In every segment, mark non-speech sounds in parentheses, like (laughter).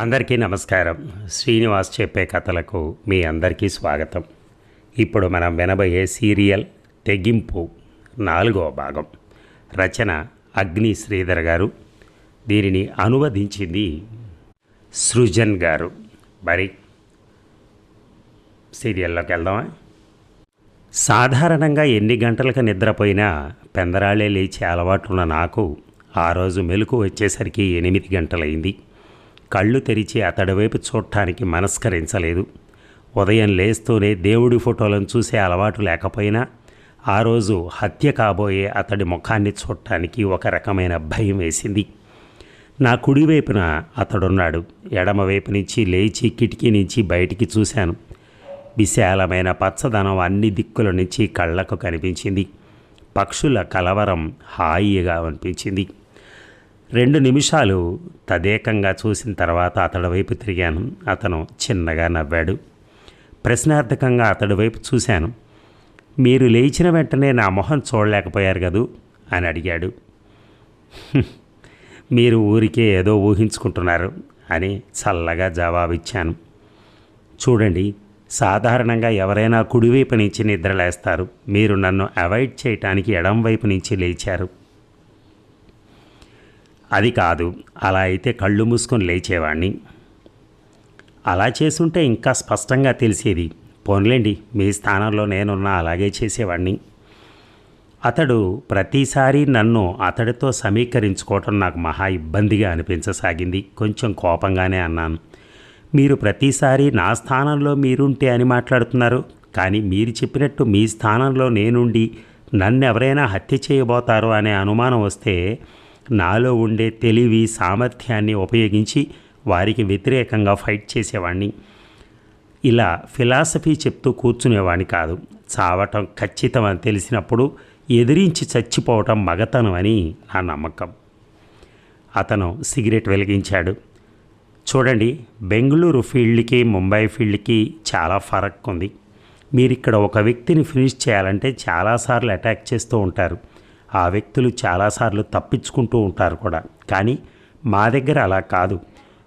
అందరికీ నమస్కారం. శ్రీనివాస్ చెప్పే కథలకు మీ అందరికీ స్వాగతం. ఇప్పుడు మనం వినబోయే సీరియల్ తెగింపు నాలుగవ భాగం. రచన అగ్ని శ్రీధర్ గారు. దీనిని అనువదించింది సృజన్ గారు. మరి సీరియల్లోకి వెళ్దామా? సాధారణంగా ఎన్ని గంటలకు నిద్రపోయినా పెందరాళే లేచే అలవాటున్న నాకు ఆ రోజు మెలకు వచ్చేసరికి ఎనిమిది గంటలైంది. కళ్ళు తెరిచి అతడి వైపు చూడటానికి మనస్కరించలేదు. ఉదయం లేస్తూనే దేవుడి ఫోటోలను చూసే అలవాటు లేకపోయినా ఆ రోజు హత్య కాబోయే అతడి ముఖాన్ని చూడటానికి ఒక రకమైన భయం వేసింది. నా కుడివైపున అతడున్నాడు. ఎడమవైపు నుంచి లేచి కిటికీ నుంచి బయటికి చూశాను. విశాలమైన పచ్చదనం అన్ని దిక్కుల నుంచి కళ్ళకు కనిపించింది. పక్షుల కలవరం హాయిగా అనిపించింది. రెండు నిమిషాలు తదేకంగా చూసిన తర్వాత అతడి వైపు తిరిగాను. అతను చిన్నగా నవ్వాడు. ప్రశ్నార్థకంగా అతడి వైపు చూశాను. మీరు లేచిన వెంటనే నా మొహం చూడలేకపోయారు కదూ? అని అడిగాడు. (laughs) మీరు ఊరికే ఏదో ఊహించుకుంటున్నారు అని చల్లగా జవాబిచ్చాను. చూడండి సాధారణంగా ఎవరైనా కుడివైపు నుంచి నిద్రలేస్తారు. మీరు నన్ను అవాయిడ్ చేయటానికి ఎడం వైపు నుంచి లేచారు. అది కాదు. అలా అయితే కళ్ళు మూసుకొని లేచేవాణ్ణి. అలా చేసుంటే ఇంకా స్పష్టంగా తెలిసేది. పోన్లేండి మీ స్థానంలో నేనున్నా అలాగే చేసేవాడిని అతడు ప్రతిసారి నన్ను అతడితో సమీకరించుకోవటం నాకు మహా ఇబ్బందిగా అనిపించసాగింది. కొంచెం కోపంగానే అన్నాను. మీరు ప్రతిసారి నా స్థానంలో మీరుంటే అని మాట్లాడుతున్నారు. కానీ మీరు చెప్పినట్టు మీ స్థానంలో నేనుండి నన్ను ఎవరైనా హత్య చేయబోతారో అనే అనుమానం వస్తే నాలో ఉండే తెలివి సామర్థ్యాన్ని ఉపయోగించి వారికి వ్యతిరేకంగా ఫైట్ చేసేవాడిని ఇలా ఫిలాసఫీ చెప్తూ కూర్చునేవాడిని కాదు. చావటం ఖచ్చితం అని తెలిసినప్పుడు ఎదిరించి చచ్చిపోవటం మగతనం అని నా నమ్మకం. అతను సిగరెట్ వెలిగించాడు. చూడండి బెంగళూరు ఫీల్డ్కి ముంబై ఫీల్డ్కి చాలా ఫరక్ ఉంది. మీరు ఇక్కడ ఒక వ్యక్తిని ఫినిష్ చేయాలంటే చాలాసార్లు అటాక్ చేస్తూ ఉంటారు. ఆ వ్యక్తులు చాలాసార్లు తప్పించుకుంటూ ఉంటారు కూడా. కానీ మా దగ్గర అలా కాదు.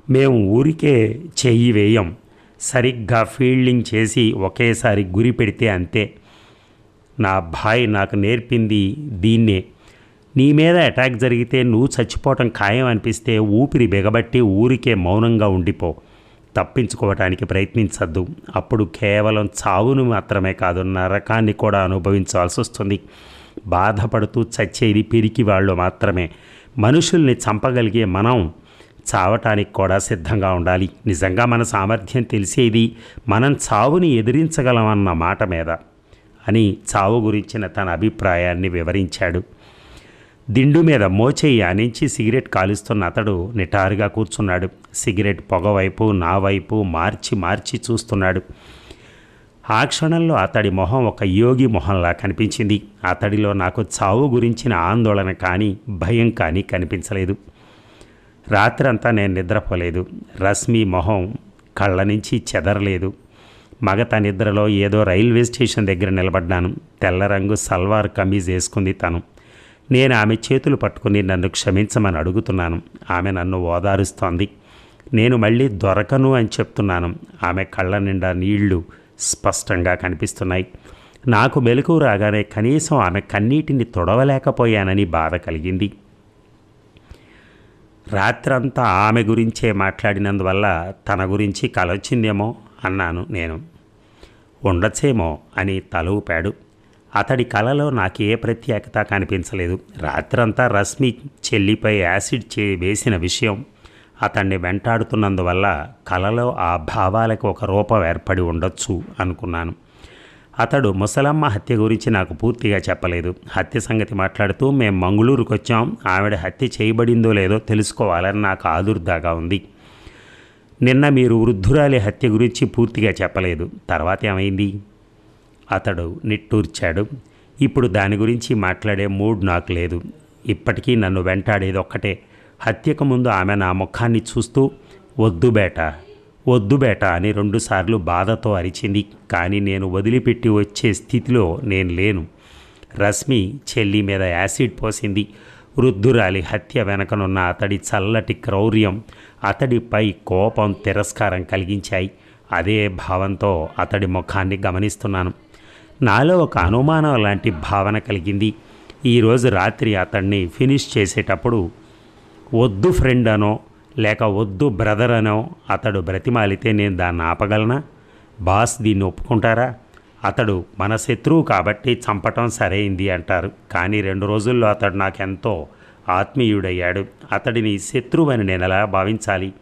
మేము ఊరికే చెయ్యి వేయం. సరిగ్గా ఫీల్డింగ్ చేసి ఒకేసారి గురి పెడితే అంతే. నా భాయ్ నాకు నేర్పింది దీన్నే. నీ మీద అటాక్ జరిగితే నువ్వు చచ్చిపోవటం ఖాయం అనిపిస్తే ఊపిరి బిగబట్టి ఊరికే మౌనంగా ఉండిపో. తప్పించుకోవటానికి ప్రయత్నించద్దు. అప్పుడు కేవలం చావును మాత్రమే కాదు నరకాన్ని కూడా అనుభవించాల్సి వస్తుంది బాధపడుతూ చచ్చేది పిరికి వాళ్ళు మాత్రమే. మనుషుల్ని చంపగలిగే మనం చావటానికి కూడా సిద్ధంగా ఉండాలి. నిజంగా మన సామర్థ్యం తెలిసేది మనం చావుని ఎదిరించగలమన్న మాట మీద అని చావు గురించిన తన అభిప్రాయాన్ని వివరించాడు. దిండు మీద మోచేయి ఆనించి సిగరెట్ కాలుస్తున్న అతడు నిటారుగా కూర్చున్నాడు. సిగరెట్ పొగ వైపు నా వైపు మార్చి మార్చి చూస్తున్నాడు. ఆ క్షణంలో అతడి మొహం ఒక యోగి మొహంలా కనిపించింది. అతడిలో నాకు చావు గురించిన ఆందోళన కానీ భయం కానీ కనిపించలేదు. రాత్రంతా నేను నిద్రపోలేదు. రశ్మి మొహం కళ్ళ నుంచి చెదరలేదు. మగత నిద్రలో ఏదో రైల్వే స్టేషన్ దగ్గర నిలబడ్డాను. తెల్ల రంగు సల్వార్ కమీజ్ వేసుకుంది తను. నేను ఆమె చేతులు పట్టుకుని నన్ను క్షమించమని అడుగుతున్నాను. ఆమె నన్ను ఓదారుస్తోంది. నేను మళ్ళీ దొరకను అని చెప్తున్నాను. ఆమె కళ్ళ నిండా నీళ్ళు స్పష్టంగా కనిపిస్తున్నాయి. నాకు మెలకు రాగానే కనీసం ఆమె కన్నీటిని తొడవలేకపోయానని బాధ కలిగింది. రాత్రంతా ఆమె గురించే మాట్లాడినందువల్ల తన గురించి కలొచ్చిందేమో అన్నాను నేను. ఉండొచ్చేమో అని తల ఊపాడు అతడి కలలో నాకు ఏ ప్రత్యేకత కనిపించలేదు. రాత్రంతా రశ్మి చెల్లిపై యాసిడ్ చే వేసిన విషయం అతన్ని వెంటాడుతున్నందువల్ల కలలో ఆ భావాలకు ఒక రూపం ఏర్పడి ఉండొచ్చు అనుకున్నాను. అతడు ముసలమ్మ హత్య గురించి నాకు పూర్తిగా చెప్పలేదు. హత్య సంగతి మాట్లాడుతూ మేము మంగళూరుకు వచ్చాం ఆవిడ హత్య చేయబడిందో లేదో తెలుసుకోవాలని నాకు ఆదుర్దాగా ఉంది. నిన్న మీరు వృద్ధురాలి హత్య గురించి పూర్తిగా చెప్పలేదు. తర్వాత ఏమైంది? అతడు నిట్టూర్చాడు. ఇప్పుడు దాని గురించి మాట్లాడే మూడ్ నాకు లేదు. ఇప్పటికీ నన్ను వెంటాడేది ఒక్కటే. హత్యకు ముందు ఆమె నా ముఖాన్ని చూస్తూ వద్దు బేట వద్దు బేట అని రెండుసార్లు బాధతో అరిచింది. కానీ నేను వదిలిపెట్టి వచ్చే స్థితిలో నేను లేను. రశ్మి చెల్లి మీద యాసిడ్ పోసింది. వృద్ధురాలి హత్య వెనకనున్న అతడి చల్లటి క్రౌర్యం అతడిపై కోపం తిరస్కారం కలిగించాయి. అదే భావంతో అతడి ముఖాన్ని గమనిస్తున్నాను. నాలో ఒక అనుమానం లాంటి భావన కలిగింది. ఈరోజు రాత్రి అతన్ని ఫినిష్ చేసేటప్పుడు వద్దు ఫ్రెండ్ అనో లేక వద్దు బ్రదర్ అనో అతడు బ్రతిమాలితే నేను దాన్ని ఆపగలనా? బాస్ దీన్ని ఒప్పుకుంటారా? అతడు మన శత్రువు కాబట్టి చంపటం సరైంది అంటారు. కానీ రెండు రోజుల్లో అతడు నాకెంతో ఆత్మీయుడయ్యాడు. అతడిని శత్రువని నేను ఎలా భావించాలి?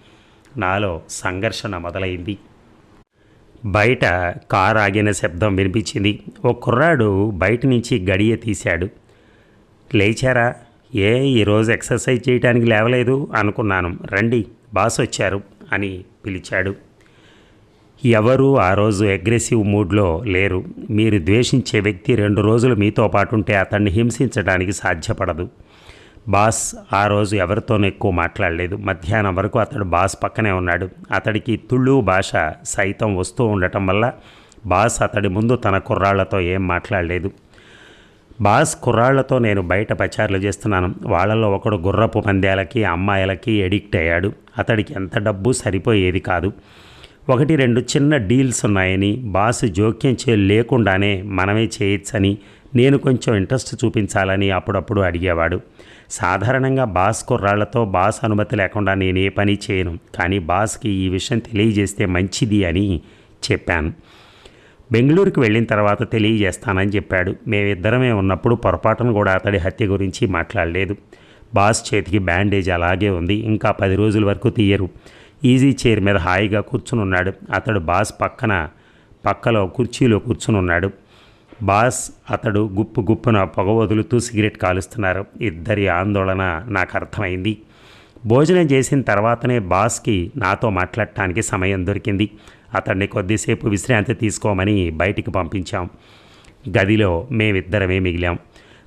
నాలో సంఘర్షణ మొదలైంది. బయట కారు ఆగిన శబ్దం వినిపించింది. ఓ కుర్రాడు బయట నుంచి గడియ తీశాడు. లేచారా? ఏ ఈరోజు ఎక్సర్సైజ్ చేయడానికి లేవలేదు అనుకున్నాను. రండి బాస్ వచ్చారు అని పిలిచాడు. ఎవరు ఆ రోజు అగ్రెసివ్ మూడ్లో లేరు. మీరు ద్వేషించే వ్యక్తి రెండు రోజులు మీతో పాటు ఉంటే అతన్ని హింసించడానికి సాధ్యపడదు. బాస్ ఆ రోజు ఎవరితోనూ ఎక్కువ మాట్లాడలేదు. మధ్యాహ్నం వరకు అతడు బాస్ పక్కనే ఉన్నాడు. అతడికి తుళ్ళు భాష సైతం వస్తూ ఉండటం వల్ల బాస్ అతడి ముందు తన కుర్రాళ్ళతో ఏం మాట్లాడలేదు. బాస్ కుర్రాళ్ళతో నేను బయట పచారులు చేస్తున్నాను. వాళ్ళల్లో ఒకడు గుర్రపు పందేలకి అమ్మాయిలకి ఎడిక్ట్ అయ్యాడు. అతడికి ఎంత డబ్బు సరిపోయేది కాదు. ఒకటి రెండు చిన్న డీల్స్ ఉన్నాయని బాస్ జోక్యం చే లేకుండానే మనమే చేయొచ్చని నేను కొంచెం ఇంట్రెస్ట్ చూపించాలని అప్పుడప్పుడు అడిగేవాడు. సాధారణంగా బాస్ కుర్రాళ్ళతో బాస్ అనుమతి లేకుండా నేను ఏ పని చేయను. కానీ బాస్కి ఈ విషయం తెలియజేస్తే మంచిది అని చెప్పాను. బెంగళూరుకు వెళ్ళిన తర్వాత తెలియజేస్తానని చెప్పాడు. మేమిద్దరమే ఉన్నప్పుడు పొరపాటును కూడా అతడి హత్య గురించి మాట్లాడలేదు. బాస్ చేతికి బ్యాండేజ్ అలాగే ఉంది. ఇంకా పది రోజుల వరకు తీయరు. ఈజీ చైర్ మీద హాయిగా కూర్చుని ఉన్నాడు అతడు బాస్ పక్కన పక్కలో కుర్చీలో కూర్చుని ఉన్నాడు బాస్ అతడు గుప్పు గుప్పున పొగ వదులుతూ సిగరెట్ కాలుస్తున్నారు. ఇద్దరి ఆందోళన నాకు అర్థమైంది. భోజనం చేసిన తర్వాతనే బాస్కి నాతో మాట్లాడటానికి సమయం దొరికింది. అతన్ని కొద్దిసేపు విశ్రాంతి తీసుకోమని బయటికి పంపించాం. గదిలో మేమిద్దరమే మిగిలాం.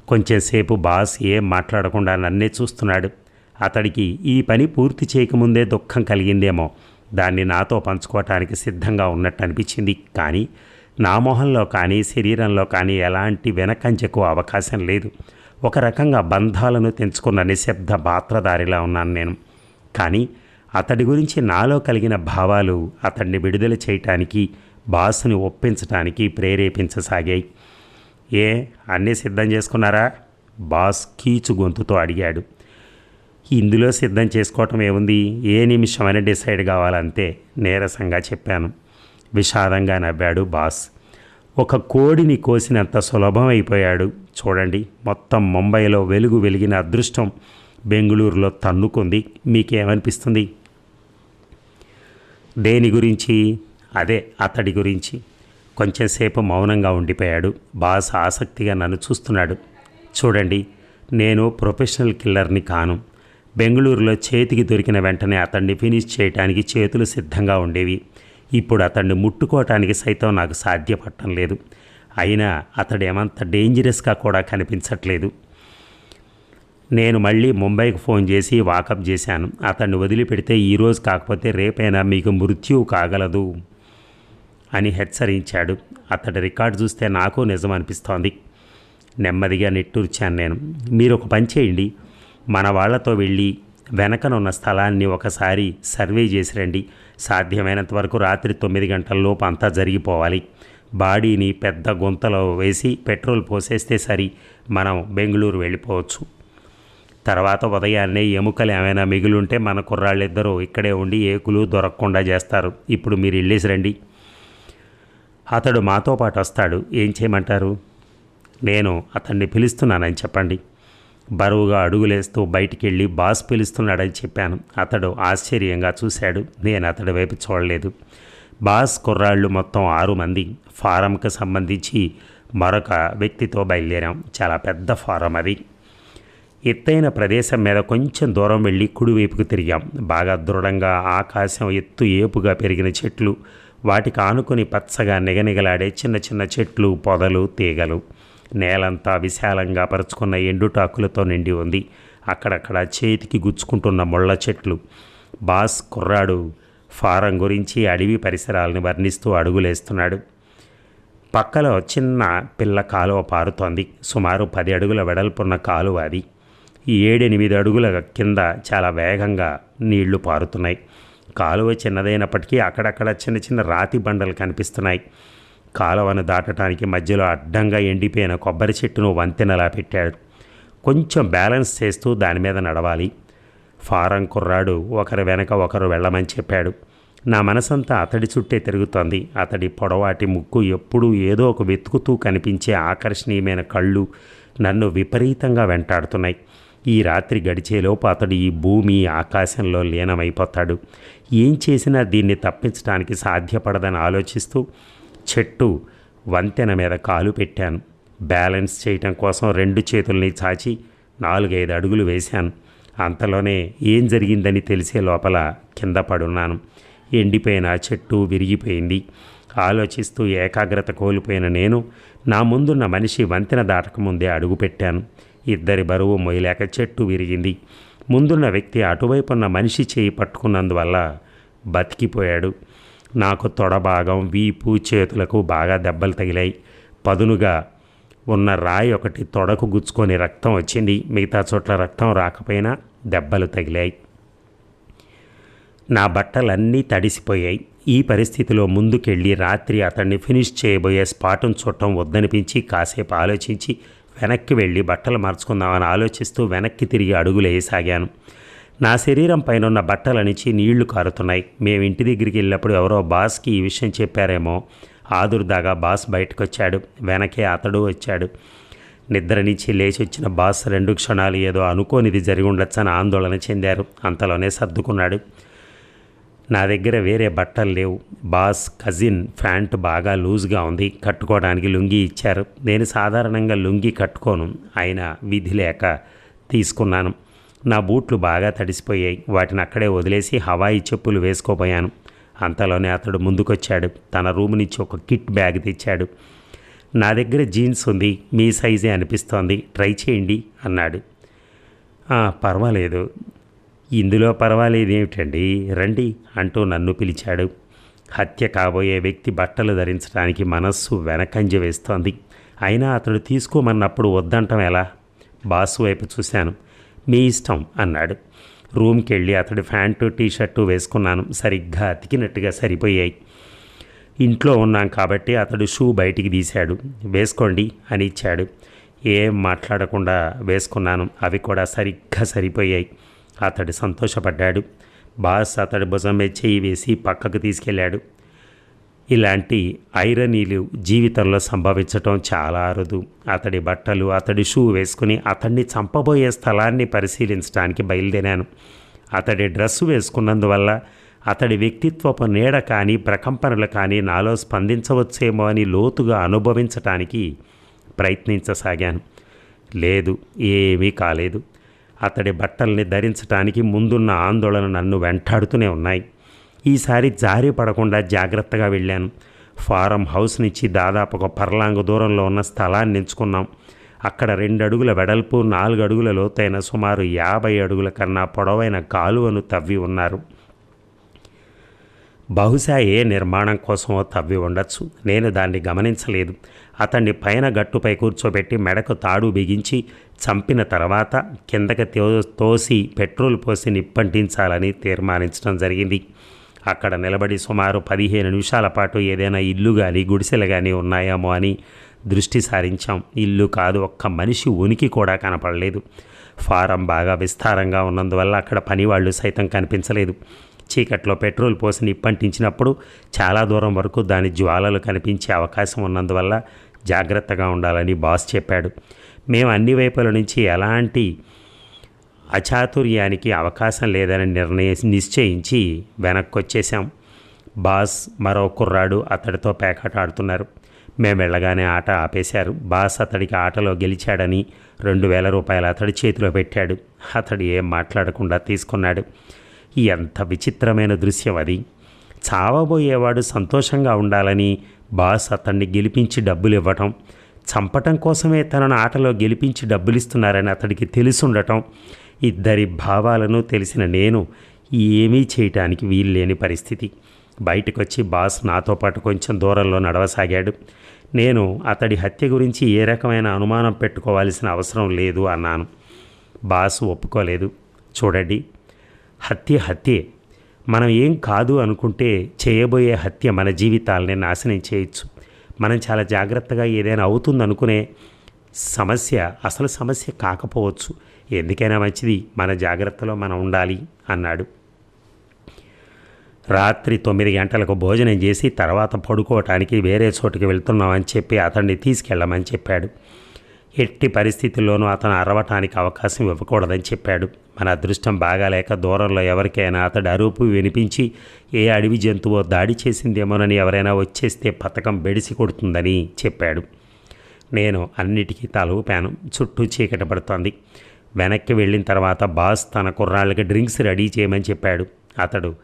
కొంచెంసేపు బాస్ ఏం మాట్లాడకుండా నన్నే చూస్తున్నాడు. అతడికి ఈ పని పూర్తి చేయకముందే దుఃఖం కలిగిందేమో. దాన్ని నాతో పంచుకోవటానికి సిద్ధంగా ఉన్నట్టు అనిపించింది కానీ నా మొహంలో కానీ శరీరంలో కానీ ఎలాంటి వెనకంచెకు అవకాశం లేదు. ఒక రకంగా బంధాలను తెంచుకున్న నిశ్శబ్ద పాత్రధారిలా ఉన్నాను నేను. కానీ అతడి గురించి నాలో కలిగిన భావాలు అతన్ని విడుదల చేయటానికి బాస్ని ఒప్పించటానికి ప్రేరేపించసాగాయి. ఏ అన్నీ సిద్ధం చేసుకున్నారా? బాస్ కీచు గొంతుతో అడిగాడు. ఇందులో సిద్ధం చేసుకోవటం ఏముంది? ఏ నిమిషమైనా డిసైడ్ కావాలంతే నీరసంగా చెప్పాను. విషాదంగా నవ్వాడు బాస్. ఒక కోడిని కోసినంత సులభం అయిపోయాడు చూడండి మొత్తం ముంబైలో వెలుగు వెలిగిన అదృష్టం బెంగళూరులో తన్నుకుంది. మీకేమనిపిస్తుంది? దేని గురించి? అదే అతడి గురించి. కొంచెంసేపు మౌనంగా ఉండిపోయాడు. బాస్ ఆసక్తిగా నన్ను చూస్తున్నాడు. చూడండి నేను ప్రొఫెషనల్ కిల్లర్ని కాను. బెంగళూరులో చేతికి దొరికిన వెంటనే అతన్ని ఫినిష్ చేయడానికి చేతులు సిద్ధంగా ఉండేవి. ఇప్పుడు అతన్ని ముట్టుకోవటానికి సైతం నాకు సాధ్యపడటం లేదు. అయినా అతడు ఏమంత డేంజరస్గా కూడా కనిపించట్లేదు. నేను మళ్ళీ ముంబైకి ఫోన్ చేసి వాకప్ చేశాను. అతన్ని వదిలిపెడితే ఈరోజు కాకపోతే రేపైనా మీకు మృత్యువు కాగలదు అని హెచ్చరించాడు. అతడి రికార్డు చూస్తే నాకు నిజం అనిపిస్తోంది నెమ్మదిగా నిట్టూర్చాను నేను. మీరు ఒక పని చేయండి. మన వాళ్ళతో వెళ్ళి వెనకనున్న స్థలాన్ని ఒకసారి సర్వే చేసి రండి. సాధ్యమైనంత వరకు రాత్రి తొమ్మిది గంటల్లోపు అంతా జరిగిపోవాలి. బాడీని పెద్ద గుంతలో వేసి పెట్రోల్ పోసేస్తే సరి. మనం బెంగళూరు వెళ్ళిపోవచ్చు. తర్వాత ఉదయాన్నే ఎముకలు ఏమైనా మిగిలుంటే మన కుర్రాళ్ళిద్దరూ ఇక్కడే ఉండి ఏకులు దొరకకుండా చేస్తారు. ఇప్పుడు మీరు వెళ్ళేసి రండి. అతడు మాతో పాటు వస్తాడు. ఏం చేయమంటారు? నేను అతన్ని పిలుస్తున్నానని చెప్పండి. బరువుగా అడుగులేస్తూ బయటికి వెళ్ళి బాస్ పిలుస్తున్నాడని చెప్పాను. అతడు ఆశ్చర్యంగా చూశాడు. నేను అతడి వైపు చూడలేదు. బాస్ కుర్రాళ్ళు మొత్తం ఆరు మంది. ఫారంకి సంబంధించి మరొక వ్యక్తితో బయలుదేరాం. చాలా పెద్ద ఫారం అది. ఎత్తైన ప్రదేశం మీద కొంచెం దూరం వెళ్ళి కుడివైపుకు తిరిగాం. బాగా దృఢంగా ఆకాశం ఎత్తు ఏపుగా పెరిగిన చెట్లు వాటికి ఆనుకుని పచ్చగా నిగనిగలాడే చిన్న చిన్న చెట్లు పొదలు తీగలు. నేలంతా విశాలంగా పరుచుకున్న ఎండుటాకులతో నిండి ఉంది. అక్కడక్కడ చేతికి గుచ్చుకుంటున్న ముళ్ళ చెట్లు. బాస్ కుర్రాడు ఫారం గురించి అడవి పరిసరాలను వర్ణిస్తూ అడుగులేస్తున్నాడు. పక్కలో చిన్న పిల్ల కాలువ పారుతోంది. సుమారు పది అడుగుల వెడల్పున్న కాలువ అది. ఏడెనిమిది అడుగుల కింద చాలా వేగంగా నీళ్ళు పారుతున్నాయి. కాలువ చిన్నదైనప్పటికీ అక్కడక్కడ చిన్న చిన్న రాతి బండలు కనిపిస్తున్నాయి. కాలువను దాటడానికి మధ్యలో అడ్డంగా ఎండిపోయిన కొబ్బరి చెట్టును వంతెనలా పెట్టాడు కొంచెం బ్యాలెన్స్ చేస్తూ దాని మీద నడవాలి. ఫారం కుర్రాడు ఒకరు వెనక ఒకరు వెళ్ళమని చెప్పాడు. నా మనసంతా అతడి చుట్టే తిరుగుతోంది. అతడి పొడవాటి ముక్కు ఎప్పుడూ ఏదో ఒక వెతుకుతూ కనిపించే ఆకర్షణీయమైన కళ్ళు నన్ను విపరీతంగా వెంటాడుతున్నాయి. ఈ రాత్రి గడిచేలోపు అతడు ఈ భూమి ఆకాశంలో లీనమైపోతాడు. ఏం చేసినా దీన్ని తప్పించడానికి సాధ్యపడదని ఆలోచిస్తూ చెట్టు వంతెన మీద కాలు పెట్టాను. బ్యాలెన్స్ చేయటం కోసం రెండు చేతుల్ని చాచి నాలుగైదు అడుగులు వేశాను. అంతలోనే ఏం జరిగిందని తెలిసే లోపల కింద పడున్నాను. ఎండిపోయిన చెట్టు విరిగిపోయింది. ఆలోచిస్తూ ఏకాగ్రత కోల్పోయిన నేను నా ముందున్న మనిషి వంతెన దాటకముందే అడుగుపెట్టాను. ఇద్దరి బరువు మొయ్యలేక చెట్టు విరిగింది. ముందున్న వ్యక్తి అటువైపున్న మనిషి చేయి పట్టుకున్నందువల్ల బతికిపోయాడు. నాకు తొడ భాగం వీపు చేతులకు బాగా దెబ్బలు తగిలాయి. పదునుగా ఉన్న రాయి ఒకటి తొడకు గుచ్చుకొని రక్తం వచ్చింది. మిగతా చోట్ల రక్తం రాకపోయినా దెబ్బలు తగిలాయి. నా బట్టలన్నీ తడిసిపోయాయి. ఈ పరిస్థితిలో ముందుకెళ్ళి రాత్రి అతన్ని ఫినిష్ చేయబోయే స్పాటును చూడటం వద్దనిపించి కాసేపు ఆలోచించి వెనక్కి వెళ్ళి బట్టలు మార్చుకుందామని ఆలోచిస్తూ వెనక్కి తిరిగి అడుగులు వేయసాగాను. నా శరీరం పైన ఉన్న బట్టలనిచి నీళ్ళు కారుతున్నాయి. మేము ఇంటి దగ్గరికి వెళ్ళినప్పుడు ఎవరో బాస్కి ఈ విషయం చెప్పారేమో. ఆదుర్దాగా బాస్ బయటకు వచ్చాడు వెనకే అతడు వచ్చాడు. నిద్ర నుంచి లేచి వచ్చిన బాస్ రెండు క్షణాలు ఏదో అనుకోనిది జరిగి ఉండొచ్చని ఆందోళన చెందారు. అంతలోనే సర్దుకున్నాడు. నా దగ్గర వేరే బట్టలు లేవు. బాస్ కజిన్ ప్యాంట్ బాగా లూజ్గా ఉంది. కట్టుకోవడానికి లుంగి ఇచ్చారు. నేను సాధారణంగా లుంగి కట్టుకోను. అయినా విధి లేక తీసుకున్నాను. నా బూట్లు బాగా తడిసిపోయాయి. వాటిని అక్కడే వదిలేసి హవాయి చెప్పులు వేసుకోపోయాను. అంతలోనే అతడు ముందుకొచ్చాడు. తన రూమ్ నుంచి ఒక కిట్ బ్యాగ్ తెచ్చాడు. నా దగ్గర జీన్స్ ఉంది. మీ సైజే అనిపిస్తోంది. ట్రై చేయండి అన్నాడు. పర్వాలేదు. ఇందులో పర్వాలేదేమిటండి? రండి అంటూ నన్ను పిలిచాడు. హత్య కాబోయే వ్యక్తి బట్టలు ధరించడానికి మనస్సు వెనకంజ వేస్తోంది. అయినా అతడు తీసుకోమన్నప్పుడు వద్దంటం ఎలా? బాసు వైపు చూశాను. మీ ఇష్టం అన్నాడు. రూమ్కి వెళ్ళి అతడి ప్యాంటు టీషర్టు వేసుకున్నాను. సరిగ్గా అతికినట్టుగా సరిపోయాయి. ఇంట్లో ఉన్నాం కాబట్టి అతడు షూ బయటికి తీశాడు. వేసుకోండి అని ఇచ్చాడు. ఏం మాట్లాడకుండా వేసుకున్నాను. అవి కూడా సరిగ్గా సరిపోయాయి. అతడు సంతోషపడ్డాడు. బాస్ అతడి భుజం మీద చేయి వేసి పక్కకు తీసుకెళ్ళాడు. ఇలాంటి ఐరనీలు జీవితంలో సంభవించటం చాలా అరుదు. అతడి బట్టలు అతడి షూ వేసుకుని అతన్ని చంపబోయే స్థలాన్ని పరిశీలించడానికి బయలుదేరాను. అతడి డ్రెస్సు వేసుకున్నందువల్ల అతడి వ్యక్తిత్వపు నీడ కానీ ప్రకంపనలు కానీ నాలో స్పందించవచ్చేమో అని లోతుగా అనుభవించటానికి ప్రయత్నించసాగాను. లేదు ఏమీ కాలేదు. అతడి బట్టల్ని ధరించటానికి ముందున్న ఆందోళన నన్ను వెంటాడుతూనే ఉన్నాయి. ఈసారి జారి పడకుండా జాగ్రత్తగా వెళ్ళాను. ఫారం హౌస్ నుంచి దాదాపు ఒక పర్లాంగు దూరంలో ఉన్న స్థలాన్ని ఎంచుకున్నాం. అక్కడ రెండు అడుగుల వెడల్పు నాలుగు అడుగుల లోతైన సుమారు యాభై అడుగుల కన్నా పొడవైన కాలువను తవ్వి ఉన్నారు. బహుశా ఏ నిర్మాణం కోసమో తవ్వి ఉండొచ్చు. నేను దాన్ని గమనించలేదు. అతన్ని పైన గట్టుపై కూర్చోబెట్టి మెడకు తాడు బిగించి చంపిన తర్వాత కిందకి తో తోసి పెట్రోల్ పోసి నిప్పంటించాలని తీర్మానించడం జరిగింది. అక్కడ నిలబడి సుమారు పదిహేను నిమిషాల పాటు ఏదైనా ఇల్లు కానీ గుడిసెలు కానీ ఉన్నాయేమో అని దృష్టి సారించాం. ఇల్లు కాదు ఒక్క మనిషి ఉనికి కూడా కనపడలేదు. ఫారం బాగా విస్తారంగా ఉన్నందువల్ల అక్కడ పనివాళ్ళు సైతం కనిపించలేదు. చీకట్లో పెట్రోల్ పోసి నిప్పంటించినప్పుడు చాలా దూరం వరకు దాని జ్వాలలు కనిపించే అవకాశం ఉన్నందువల్ల జాగ్రత్తగా ఉండాలని బాస్ చెప్పాడు. మేము అన్ని వైపుల నుంచి ఎలాంటి అచాతుర్యానికి అవకాశం లేదని నిర్ణయ నిశ్చయించి వెనక్కి వచ్చేసాం బాస్ మరో కుర్రాడు అతడితో పేకాట ఆడుతున్నారు మేము వెళ్ళగానే ఆట ఆపేశారు. బాస్ అతడికి ఆటలో గెలిచాడని రెండు వేల రూపాయలు అతడి చేతిలో పెట్టాడు. అతడు ఏం మాట్లాడకుండా తీసుకున్నాడు. ఎంత విచిత్రమైన దృశ్యం అది. చావబోయేవాడు సంతోషంగా ఉండాలని బాస్ అతన్ని గెలిపించి డబ్బులు ఇవ్వటం చంపటం కోసమే తనను ఆటలో గెలిపించి డబ్బులిస్తున్నారని అతడికి తెలుసుండటం ఇద్దరి భావాలను తెలిసిన నేను ఏమీ చేయటానికి వీల్లేని పరిస్థితి. బయటకొచ్చి బాస్ నాతో పాటు కొంచెం దూరంలో నడవసాగాడు. నేను అతడి హత్య గురించి ఏ రకమైన అనుమానం పెట్టుకోవాల్సిన అవసరం లేదు అన్నాను. బాస్ ఒప్పుకోలేదు. చూడండి. హత్య హత్యే. మనం ఏం కాదు అనుకుంటే చేయబోయే హత్య మన జీవితాలని నాశనం చేయొచ్చు. మనం చాలా జాగ్రత్తగా ఏదైనా అవుతుంది అనుకునే సమస్య అసలు సమస్య కాకపోవచ్చు. ఎందుకైనా మంచిది మన జాగ్రత్తలో మనం ఉండాలి అన్నాడు. రాత్రి తొమ్మిది గంటలకు భోజనం చేసి తర్వాత పడుకోవటానికి వేరే చోటుకి వెళ్తున్నామని చెప్పి అతన్ని తీసుకెళ్ళమని చెప్పాడు. ఎట్టి పరిస్థితుల్లోనూ అతను అరవటానికి అవకాశం ఇవ్వకూడదని చెప్పాడు. మన అదృష్టం బాగాలేక దూరంలో ఎవరికైనా అతడు అరుపు వినిపించి ఏ అడవి జంతువో దాడి చేసిందేమోనని ఎవరైనా వచ్చేస్తే పథకం బెడిసి కొడుతుందని చెప్పాడు. నేను అన్నిటికీ తల ఊపాను చుట్టూ చీకటి పడుతోంది. వెనక్కి వెళ్ళిన తర్వాత బాస్ తన కుర్రాళ్ళకి డ్రింక్స్ రెడీ చేయమని చెప్పాడు. అతడు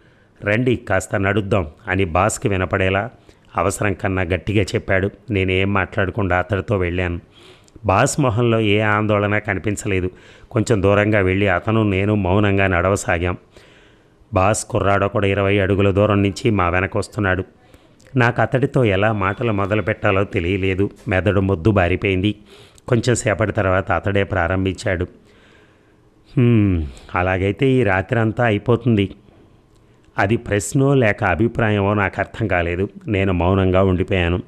రండి కాస్త నడుద్దాం అని బాస్కి వినపడేలా అవసరం కన్నా గట్టిగా చెప్పాడు. నేనేం మాట్లాడకుండా అతడితో వెళ్ళాను. బాస్ మొహంలో ఏ ఆందోళన కనిపించలేదు. కొంచెం దూరంగా వెళ్ళి అతను నేను మౌనంగా నడవసాగాం. బాస్ కుర్రాడో కూడా ఇరవై అడుగుల దూరం నుంచి మా వెనక వస్తున్నాడు. నాకు అతడితో ఎలా మాటలు మొదలు పెట్టాలో తెలియలేదు. మెదడు మొద్దు బారిపోయింది. కొంచెం సేపటి తర్వాత అతడే ప్రారంభించాడు. అలాగైతే ఈ రాత్రి అంతా అయిపోతుంది. అది ప్రశ్నో లేక అభిప్రాయమో నాకు అర్థం కాలేదు. నేను మౌనంగా ఉండిపోయాను.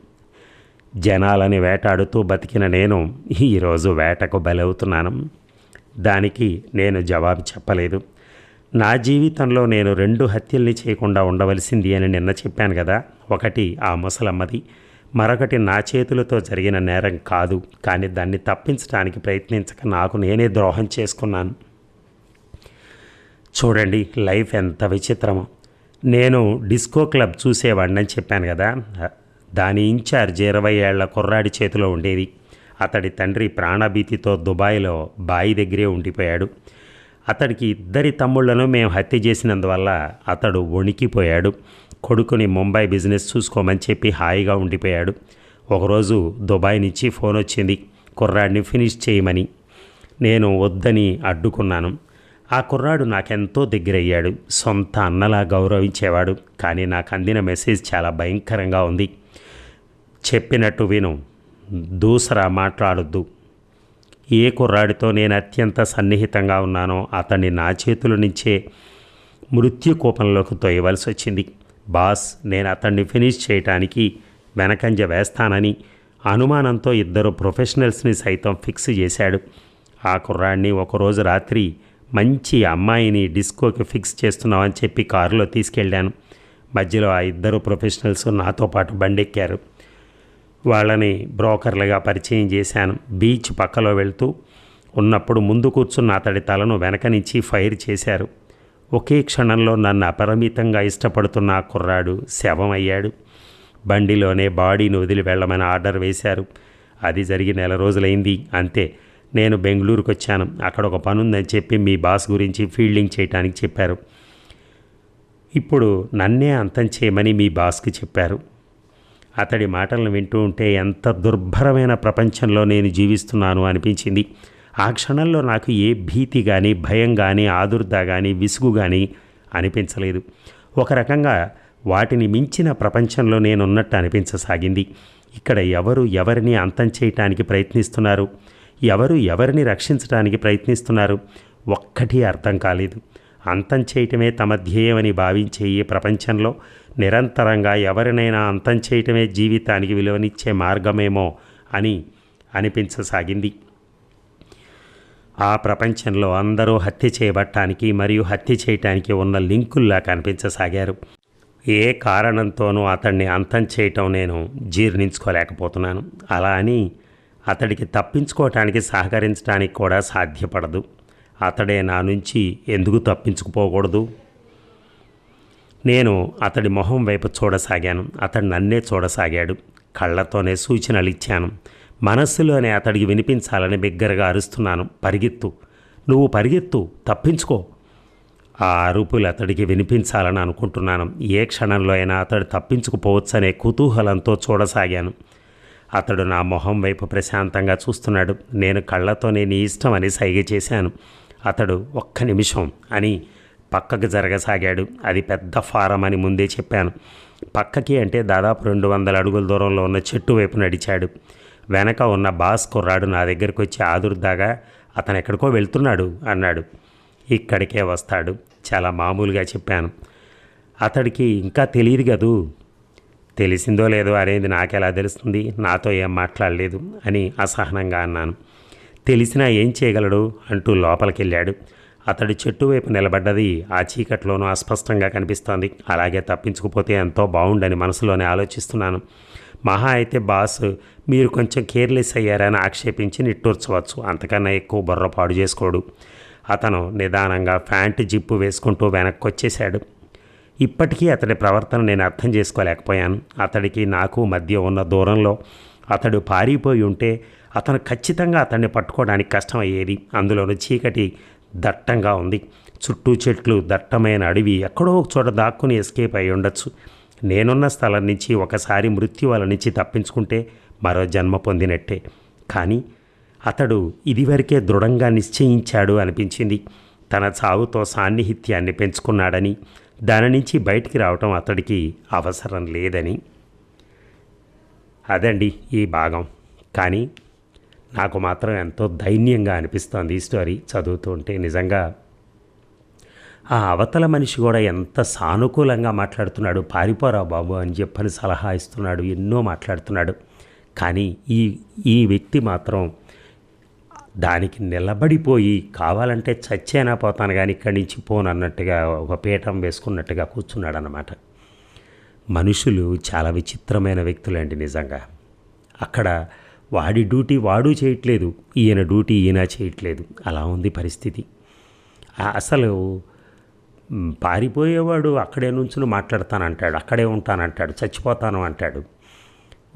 జనాలని వేటాడుతూ బతికిన నేను ఈరోజు వేటకు బలవుతున్నాను. దానికి నేను జవాబు చెప్పలేదు. నా జీవితంలో నేను రెండు హత్యల్ని చేయకుండా ఉండవలసింది అని నిన్న చెప్పాను కదా. ఒకటి ఆ ముసలమ్మది మరొకటి నా చేతులతో జరిగిన నేరం కాదు. కానీ దాన్ని తప్పించడానికి ప్రయత్నించక నాకు నేనే ద్రోహం చేసుకున్నాను. చూడండి లైఫ్ ఎంత విచిత్రమో. నేను డిస్కో క్లబ్ చూసేవాడిని అని చెప్పాను కదా. దాని ఇన్ఛార్జ్ ఇరవై ఏళ్ళ కుర్రాడి చేతిలో ఉండేది. అతడి తండ్రి ప్రాణభీతితో దుబాయ్లో బాయి దగ్గరే ఉండిపోయాడు. అతడికి ఇద్దరి తమ్ముళ్ళను మేము హత్య చేసినందువల్ల అతడు వణికిపోయాడు. కొడుకుని ముంబై బిజినెస్ చూసుకోమని చెప్పి హాయిగా ఉండిపోయాడు. ఒకరోజు దుబాయ్ నుంచి ఫోన్ వచ్చింది. కుర్రాడిని ఫినిష్ చేయమని. నేను వద్దని అడ్డుకున్నాను. ఆ కుర్రాడు నాకెంతో దగ్గరయ్యాడు. సొంత అన్నలా గౌరవించేవాడు. కానీ నాకు అందిన మెసేజ్ చాలా భయంకరంగా ఉంది. చెప్పినట్టు విను. దూసరా మాట్లాడొద్దు. ఏ కుర్రాడితో నేను అత్యంత సన్నిహితంగా ఉన్నానో అతన్ని నా చేతుల నుంచే మృత్యు కూపంలోకి తోయవలసి వచ్చింది. బాస్ నేను అతన్ని ఫినిష్ చేయటానికి వెనకంజ వేస్తానని అనుమానంతో ఇద్దరు ప్రొఫెషనల్స్ని సైతం ఫిక్స్ చేశాడు. ఆ కుర్రాడిని ఒకరోజు రాత్రి మంచి అమ్మాయిని డిస్కోకి ఫిక్స్ చేస్తున్నామని చెప్పి కారులో తీసుకెళ్ళాను. మధ్యలో ఆ ఇద్దరు ప్రొఫెషనల్స్ నాతో పాటు బండెక్కారు. వాళ్ళని బ్రోకర్లుగా పరిచయం చేశాను. బీచ్ పక్కలో వెళ్తూ ఉన్నప్పుడు ముందు కూర్చున్న అతడి తలను వెనక నుంచి ఫైర్ చేశారు. ఒకే క్షణంలో నన్ను అపరిమితంగా ఇష్టపడుతున్న ఆ కుర్రాడు శవం అయ్యాడు బండిలోనే బాడీని వదిలి వెళ్ళమని ఆర్డర్ వేశారు. అది జరిగి నెల రోజులైంది. అంతే నేను బెంగళూరుకు వచ్చాను అక్కడ ఒక పని ఉందని చెప్పి మీ బాస్ గురించి ఫీల్డింగ్ చేయటానికి చెప్పారు. ఇప్పుడు నన్నే అంతం చేయమని మీ బాస్కి చెప్పారు. అతడి మాటలను వింటూ ఉంటే ఎంత దుర్భరమైన ప్రపంచంలో నేను జీవిస్తున్నాను అనిపించింది. ఆ క్షణంలో నాకు ఏ భీతి కానీ భయం కానీ ఆదుర్ద కానీ విసుగు కానీ అనిపించలేదు. ఒక రకంగా వాటిని మించిన ప్రపంచంలో నేనున్నట్టు అనిపించసాగింది. ఇక్కడ ఎవరు ఎవరిని అంతం చేయటానికి ప్రయత్నిస్తున్నారు? ఎవరు ఎవరిని రక్షించడానికి ప్రయత్నిస్తున్నారు? ఒక్కటి అర్థం కాలేదు. అంతం చేయటమే తమ ధ్యేయమని భావించే ఈ ప్రపంచంలో నిరంతరంగా ఎవరినైనా అంతం చేయటమే జీవితానికి విలువనిచ్చే మార్గమేమో అని అనిపించసాగింది. ఆ ప్రపంచంలో అందరూ హత్య చేయబట్టానికి మరియు హత్య చేయటానికి ఉన్న లింకుల్లా కనిపించసాగారు. ఏ కారణంతోనూ అతన్ని అంతం చేయటం నేను జీర్ణించుకోలేకపోతున్నాను. అలా అని అతడికి తప్పించుకోవటానికి సహకరించడానికి కూడా సాధ్యపడదు. అతడే నా నుంచి ఎందుకు తప్పించుకుపోకూడదు? నేను అతడి మొహం వైపు చూడసాగాను. అతడు నన్నే చూడసాగాడు. కళ్ళతోనే సూచనలు ఇచ్చాను మనస్సులోనే అతడికి వినిపించాలని బిగ్గరగా అరుస్తున్నాను. పరిగెత్తు. నువ్వు పరిగెత్తు. తప్పించుకో. ఆ అరుపులు అతడికి వినిపించాలని అనుకుంటున్నాను. ఏ క్షణంలో అయినా అతడు తప్పించుకుపోవచ్చనే కుతూహలంతో చూడసాగాను. అతడు నా మొహం వైపు ప్రశాంతంగా చూస్తున్నాడు. నేను కళ్ళతోనే నీ ఇష్టం అని సైగ చేశాను. అతడు ఒక్క నిమిషం అని పక్కకు జరగసాగాడు. అది పెద్ద ఫారం అని ముందే చెప్పాను. పక్కకి అంటే దాదాపు రెండు వందల అడుగుల దూరంలో ఉన్న చెట్టు వైపు నడిచాడు. వెనక ఉన్న బాస్ కుర్రాడు నా దగ్గరికి వచ్చి ఆదుర్దాగా అతను ఎక్కడికో వెళ్తున్నాడు అన్నాడు. ఇక్కడికే వస్తాడు. చాలా మామూలుగా చెప్పాను. అతడికి ఇంకా తెలియదు కదూ? తెలిసిందో లేదో అనేది నాకెలా తెలుస్తుంది? నాతో ఏం మాట్లాడలేదు అని అసహనంగా అన్నాను. తెలిసినా ఏం చేయగలడు? అంటూ లోపలికి వెళ్ళాడు అతడి చెట్టు వైపు నిలబడ్డది. ఆ చీకట్లోనూ అస్పష్టంగా కనిపిస్తోంది. అలాగే తప్పించుకుపోతే ఎంతో బాగుండని మనసులోనే ఆలోచిస్తున్నాను. మహా అయితే బాస్ మీరు కొంచెం కేర్లెస్ అయ్యారని ఆక్షేపించి నిట్టూర్చవచ్చు. అంతకన్నా ఎక్కువ బుర్ర పాడు చేసుకోడు. అతను నిదానంగా ప్యాంట్ జిప్పు వేసుకుంటూ వెనక్కి వచ్చేశాడు ఇప్పటికీ అతడి ప్రవర్తన నేను అర్థం చేసుకోలేకపోయాను. అతడికి నాకు మధ్య ఉన్న దూరంలో అతడు పారిపోయి ఉంటే అతను ఖచ్చితంగా అతన్ని పట్టుకోవడానికి కష్టం అయ్యేది అందులోనూ చీకటి దట్టంగా ఉంది. చుట్టూ చెట్లు దట్టమైన అడవి ఎక్కడో ఒక చోట దాక్కుని ఎస్కేప్ అయి ఉండొచ్చు. నేనున్న స్థలం నుంచి ఒకసారి మృత్యు వాళ్ళ నుంచి తప్పించుకుంటే మరో జన్మ పొందినట్టే. కానీ అతడు ఇదివరకే దృఢంగా నిశ్చయించాడు అనిపించింది. తన చావుతో సాన్నిహిత్యాన్ని పెంచుకున్నాడని దాని నుంచి బయటికి రావటం అతడికి అవసరం లేదని. అదండి ఈ భాగం. కానీ నాకు మాత్రం ఎంతో దైన్యంగా అనిపిస్తోంది ఈ స్టోరీ చదువుతుంటే నిజంగా ఆ అవతల మనిషి కూడా ఎంత సానుకూలంగా మాట్లాడుతున్నాడు పారిపోరా బాబు అని చెప్పని సలహా ఇస్తున్నాడు ఎన్నో మాట్లాడుతున్నాడు. కానీ ఈ ఈ వ్యక్తి మాత్రం దానికి నిలబడిపోయి కావాలంటే చచ్చేనా పోతాను కానీ ఇక్కడి నుంచి పోను అన్నట్టుగా ఒక పీఠం వేసుకున్నట్టుగా కూర్చున్నాడు అన్నమాట మనుషులు చాలా విచిత్రమైన వ్యక్తులండి నిజంగా. అక్కడ వాడి డ్యూటీ వాడు చేయట్లేదు ఈయన డ్యూటీ ఈయన చేయట్లేదు. అలా ఉంది పరిస్థితి. అసలు పారిపోయేవాడు అక్కడే నుంచుని మాట్లాడతానంటాడు అక్కడే ఉంటానంటాడు చచ్చిపోతాను అంటాడు.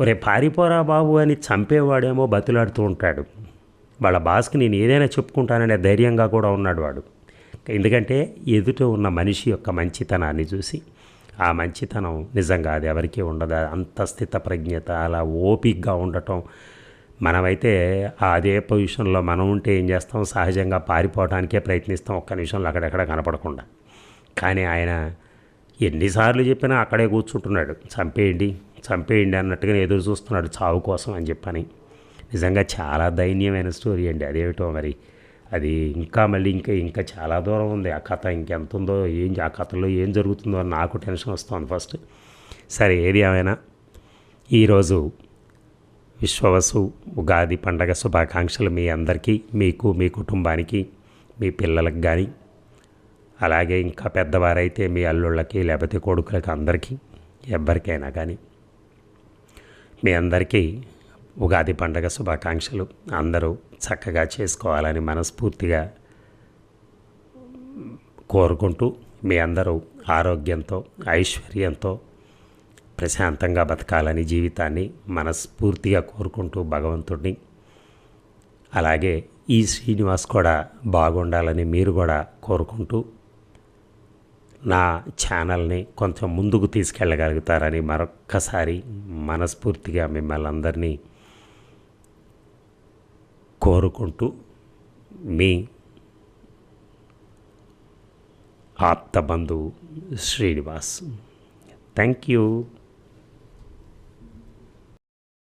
ఒరే పారిపోరా బాబు అని చంపేవాడేమో బతులాడుతూ ఉంటాడు. వాళ్ళ బాస్కి నేను ఏదైనా చెప్పుకుంటాననే ధైర్యంగా కూడా ఉన్నాడు వాడు. ఎందుకంటే ఎదుట ఉన్న మనిషి యొక్క మంచితనాన్ని చూసి ఆ మంచితనం నిజంగా అది ఎవరికీ ఉండదు. అంత స్థిత ప్రజ్ఞత అలా ఓపిక్గా ఉండటం మనమైతే అదే పొజిషన్లో మనం ఉంటే ఏం చేస్తాం? సహజంగా పారిపోవడానికే ప్రయత్నిస్తాం. ఒక్క నిమిషంలో అక్కడెక్కడ కనపడకుండా. కానీ ఆయన ఎన్నిసార్లు చెప్పినా అక్కడే కూర్చుంటున్నాడు. చంపేయండి చంపేయండి అన్నట్టుగా ఎదురు చూస్తున్నాడు చావు కోసం అని చెప్పని. నిజంగా చాలా దైన్యమైన స్టోరీ అండి అదేమిటో మరి. అది ఇంకా మళ్ళీ ఇంకా ఇంకా చాలా దూరం ఉంది. ఆ కథ ఇంకెంత ఉందో ఏం ఆ కథలో ఏం జరుగుతుందో అని నాకు టెన్షన్ వస్తుంది ఫస్ట్. సరే ఏది ఏమైనా? ఈరోజు విశ్వవసు ఉగాది పండగ శుభాకాంక్షలు మీ అందరికీ మీకు మీ కుటుంబానికి మీ పిల్లలకు కానీ అలాగే ఇంకా పెద్దవారైతే మీ అల్లుళ్ళకి లేకపోతే కొడుకులకి అందరికీ ఎవ్వరికైనా కానీ మీ అందరికీ ఉగాది పండగ శుభాకాంక్షలు. అందరూ చక్కగా చేసుకోవాలని మనస్ఫూర్తిగా కోరుకుంటూ మీ అందరూ ఆరోగ్యంతో ఐశ్వర్యంతో ప్రశాంతంగా బతకాలని జీవితాన్ని మనస్ఫూర్తిగా కోరుకుంటూ భగవంతుడిని అలాగే ఈ శ్రీనివాస్ కూడా బాగుండాలని మీరు కూడా కోరుకుంటూ నా ఛానల్ని కొంచెం ముందుకు తీసుకెళ్ళగలుగుతారని మరొక్కసారి మనస్ఫూర్తిగా మిమ్మల్ని అందరినీ కోరుకుంటూ మీ ఆప్త బంధువు శ్రీనివాస్. Thank you.